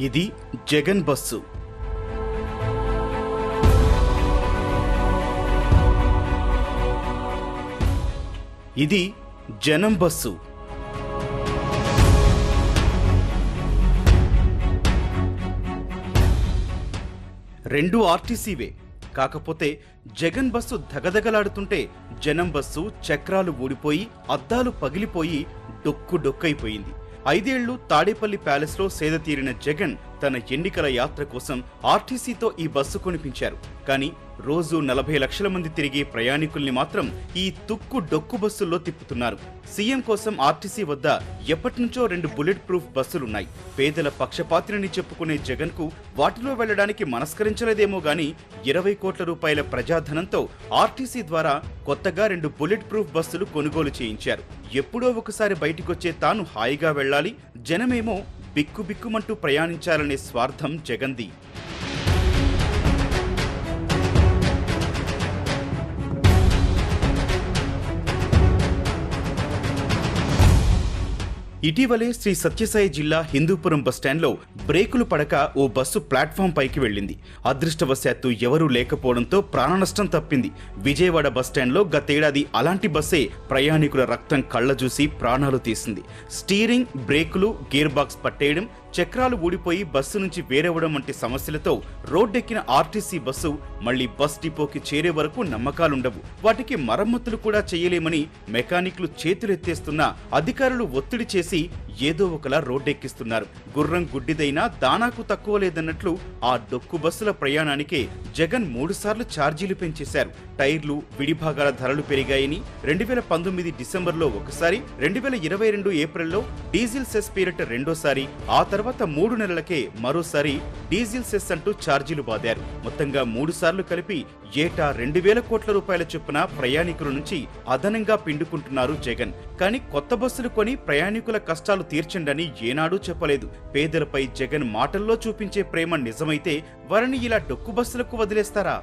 ఇది జగన్ బస్సు. ఇది జనం బస్సు. రెండు ఆర్టీసీవే. కాకపోతే జగన్ బస్సు ధగధగలాడుతుంటే జనం బస్సు చక్రాలు ఊడిపోయి అద్దాలు పగిలిపోయి డొక్కు డొక్కైపోయింది. ఐదేళ్ళు తాడేపల్లి ప్యాలెస్లో సేద తీరిన జగన్ తన ఎన్నికల యాత్ర కోసం ఆర్టీసీతో ఈ బస్సు కొనిపించారు. కానీ రోజు నలభై లక్షల మంది తిరిగే ప్రయాణికుల్ని మాత్రం ఈ తుక్కు డొక్కు బస్సుల్లో తిప్పుతున్నారు. సీఎం కోసం ఆర్టీసీ వద్ద ఎప్పటినుంచో రెండు బుల్లెట్ ప్రూఫ్ బస్సులున్నాయి. పేదల పక్షపాతిని చెప్పుకునే జగన్కు వాటిలో వెళ్ళడానికి మనస్కరించలేదేమో గాని ఇరవై కోట్ల రూపాయల ప్రజాధనంతో ఆర్టీసీ ద్వారా కొత్తగా రెండు బుల్లెట్ ప్రూఫ్ బస్సులు కొనుగోలు చేయించారు. ఎప్పుడో ఒకసారి బయటికొచ్చే తాను హాయిగా వెళ్ళాలి జనమేమో బిక్కుబిక్కుమంటూ ప్రయాణించాలనే స్వార్థం జగంది. ఇటీవలే శ్రీ సత్యసాయి జిల్లా హిందూపురం బస్టాండ్లో బ్రేకులు పడక ఓ బస్సు ప్లాట్ఫామ్ పైకి వెళ్ళింది. అదృష్టవశాత్తు ఎవరూ లేకపోవడంతో ప్రాణనష్టం తప్పింది. విజయవాడ బస్టాండ్లో గతేడాది అలాంటి బస్సే ప్రయాణికుల రక్తం కళ్ళ చూసి ప్రాణాలు తీసింది. స్టీరింగ్ బ్రేకులు గేర్ బాక్స్ పట్టేయడం చక్రాలు ఊడిపోయి బస్సు నుంచి వేరవడం వంటి సమస్యలతో రోడ్డెక్కిన ఆర్టీసీ బస్సు మళ్ళీ బస్ డిపోకి చేరే వరకు నమ్మకాలుండవు. వాటికి మరమ్మతులు కూడా చేయలేమని మెకానిక్లు చేతులెత్తేస్తున్నా అధికారులు ఒత్తిడి చేసి ఏదో ఒకలా రోడ్డెక్కిస్తున్నారు. గుర్రం గుడ్డిదైనా దానాకు తక్కువ లేదన్నట్లు ఆ డొక్కు బస్సుల ప్రయాణానికే జగన్ మూడుసార్లు ఛార్జీలు పెంచేశారు. టైర్లు విడిభాగాల ధరలు పెరిగాయని రెండు వేల పంతొమ్మిది డిసెంబర్లో ఒకసారి రెండు వేల ఇరవై రెండు ఏప్రిల్లో డీజిల్ సెస్ పేరిట రెండోసారి ఆ తర్వాత మూడు నెలలకే మరోసారి డీజిల్ సెస్ అంటూ ఛార్జీలు బాదారు. మొత్తంగా మూడుసార్లు కలిపి ఏటా రెండు వేల కోట్ల రూపాయల చొప్పున ప్రయాణికుల నుంచి అదనంగా పిండుకుంటున్నారు జగన్. కానీ కొత్త బస్సులు కొని ప్రయాణికుల కష్టాలు తీర్చండని ఏనాడూ చెప్పలేదు. పేదలపై జగన్ మాటల్లో చూపించే ప్రేమ నిజమైతే వారిని ఇలా డొక్కు బస్సులకు వదిలేస్తారా?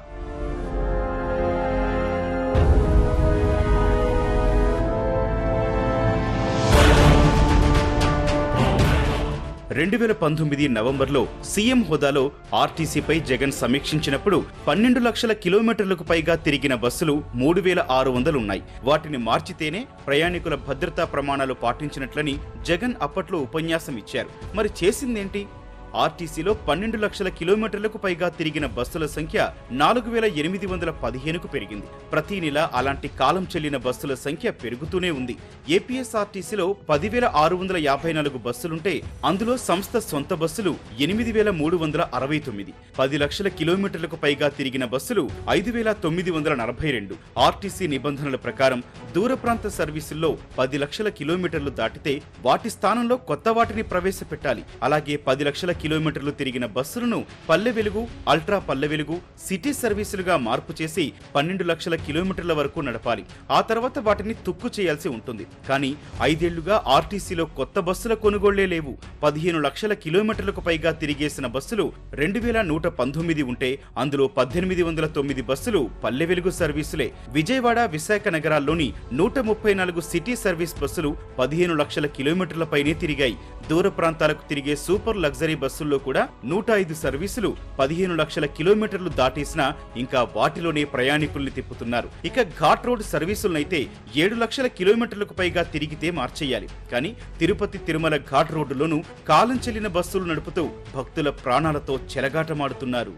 రెండు వేల పంతొమ్మిది నవంబర్లో సీఎం హోదాలో ఆర్టీసీపై జగన్ సమీక్షించినప్పుడు పన్నెండు లక్షల కిలోమీటర్లకు పైగా తిరిగిన బస్సులు మూడు వేల ఆరు వందలున్నాయి. వాటిని మార్చితేనే ప్రయాణికుల భద్రతా ప్రమాణాలు పాటించినట్లని జగన్ అప్పట్లో ఉపన్యాసం ఇచ్చారు. మరి చేసిందేంటి? ఆర్టీసీలో పన్నెండు లక్షల కిలోమీటర్లకు పైగా తిరిగిన బస్సుల సంఖ్య నాలుగు వేల ఎనిమిది వందల పదిహేనుకు పెరిగింది. ప్రతి నెల అలాంటి కాలం చెల్లిన బస్సుల సంఖ్య పెరుగుతూనే ఉంది. ఏపీఎస్ఆర్టీసీలో పదివేల ఆరు వందల యాభై నాలుగు బస్సులుంటే అందులో సంస్థ సొంత బస్సులు ఎనిమిది వేల మూడు వందల అరవై తొమ్మిది. పది లక్షల కిలోమీటర్లకు పైగా తిరిగిన బస్సులు ఐదు వేల తొమ్మిది వందల నలభై రెండు. ఆర్టీసీ నిబంధనల ప్రకారం దూర ప్రాంత సర్వీసుల్లో పది లక్షల కిలోమీటర్లు దాటితే వాటి స్థానంలో కొత్త వాటిని ప్రవేశపెట్టాలి. అలాగే పది లక్షల కిలోమీటర్లు తిరిగిన బస్సులను పల్లె వెలుగు అల్ట్రా పల్లె వెలుగు సిటీ సర్వీసులుగా మార్పు చేసి పన్నెండు లక్షల కిలోమీటర్ల వరకు నడపాలి. ఆ తర్వాత వాటిని తుక్కు చేయాల్సి ఉంటుంది. కానీ ఐదేళ్ళుగా ఆర్టీసీలో కొత్త బస్సుల కొనుగోళ్ళే లేవు. పదిహేను లక్షల కిలోమీటర్లకు పైగా తిరిగేసిన బస్సులు రెండు వేల నూట పంతొమ్మిది ఉంటే అందులో పద్దెనిమిది వందల తొమ్మిది బస్సులు పల్లె వెలుగు సర్వీసులే. విజయవాడ విశాఖ నగరాల్లోని నూట ముప్పై నాలుగు సిటీ సర్వీస్ బస్సులు పదిహేను లక్షల కిలోమీటర్లపైనే తిరిగాయి. దూర ప్రాంతాలకు తిరిగే సూపర్ లగ్జరీ బస్సుల్లో కూడా నూట ఐదు సర్వీసులు పదిహేను లక్షల కిలోమీటర్లు దాటేసినా ఇంకా వాటిలోనే ప్రయాణికుల్ని తిప్పుతున్నారు. ఇక ఘాట్ రోడ్ సర్వీసులనైతే ఏడు లక్షల కిలోమీటర్లకు పైగా తిరిగితే మార్చేయాలి. కానీ తిరుపతి తిరుమల ఘాట్ రోడ్డులోనూ కాలం చెల్లిన బస్సులు నడుపుతూ భక్తుల ప్రాణాలతో చెలగాటమాడుతున్నారు.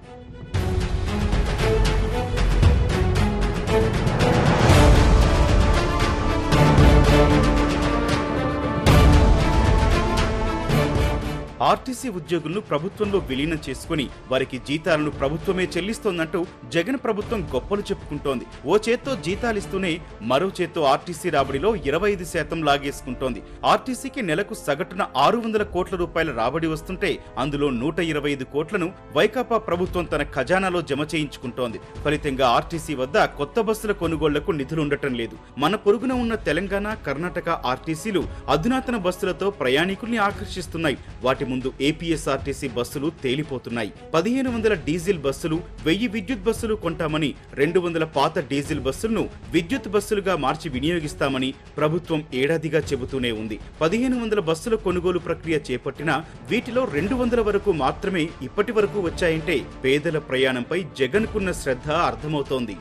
ఆర్టీసీ ఉద్యోగులను ప్రభుత్వంలో విలీనం చేసుకుని వారికి జీతాలను ప్రభుత్వమే చెల్లిస్తోందంటూ జగన్ ప్రభుత్వం గొప్పలు చెప్పుకుంటోంది. ఓ చేత్తో జీతాలిస్తూనే మరో చేత్తో ఆర్టీసీ రాబడిలో ఇరవై ఐదు శాతం లాగేసుకుంటోంది. ఆర్టీసీకి నెలకు సగటున ఆరు వందల కోట్ల రూపాయల రాబడి వస్తుంటే అందులో నూట ఇరవై ఐదు కోట్లను వైకాపా ప్రభుత్వం తన ఖజానాలో జమ చేయించుకుంటోంది. ఫలితంగా ఆర్టీసీ వద్ద కొత్త బస్సుల కొనుగోళ్ళకు నిధులుండటం లేదు. మన పొరుగున ఉన్న తెలంగాణ కర్ణాటక ఆర్టీసీలు అధునాతన బస్సులతో ప్రయాణికుల్ని ఆకర్షిస్తున్నాయి. వాటి ముందు ఏపీఎస్ఆర్టీసీ బస్సులు తేలిపోతున్నాయి. పదిహేను వందల డీజిల్ బస్సులు వెయ్యి విద్యుత్ బస్సులు కొంటామని రెండు వందల పాత డీజిల్ బస్సులను విద్యుత్ బస్సులుగా మార్చి వినియోగిస్తామని ప్రభుత్వం ఏడాదిగా చెబుతూనే ఉంది. పదిహేను వందల బస్సుల కొనుగోలు ప్రక్రియ చేపట్టినా వీటిలో రెండు వందల వరకు మాత్రమే ఇప్పటి వరకు వచ్చాయంటే పేదల ప్రయాణంపై జగన్కున్న శ్రద్ధ అర్థమవుతోంది.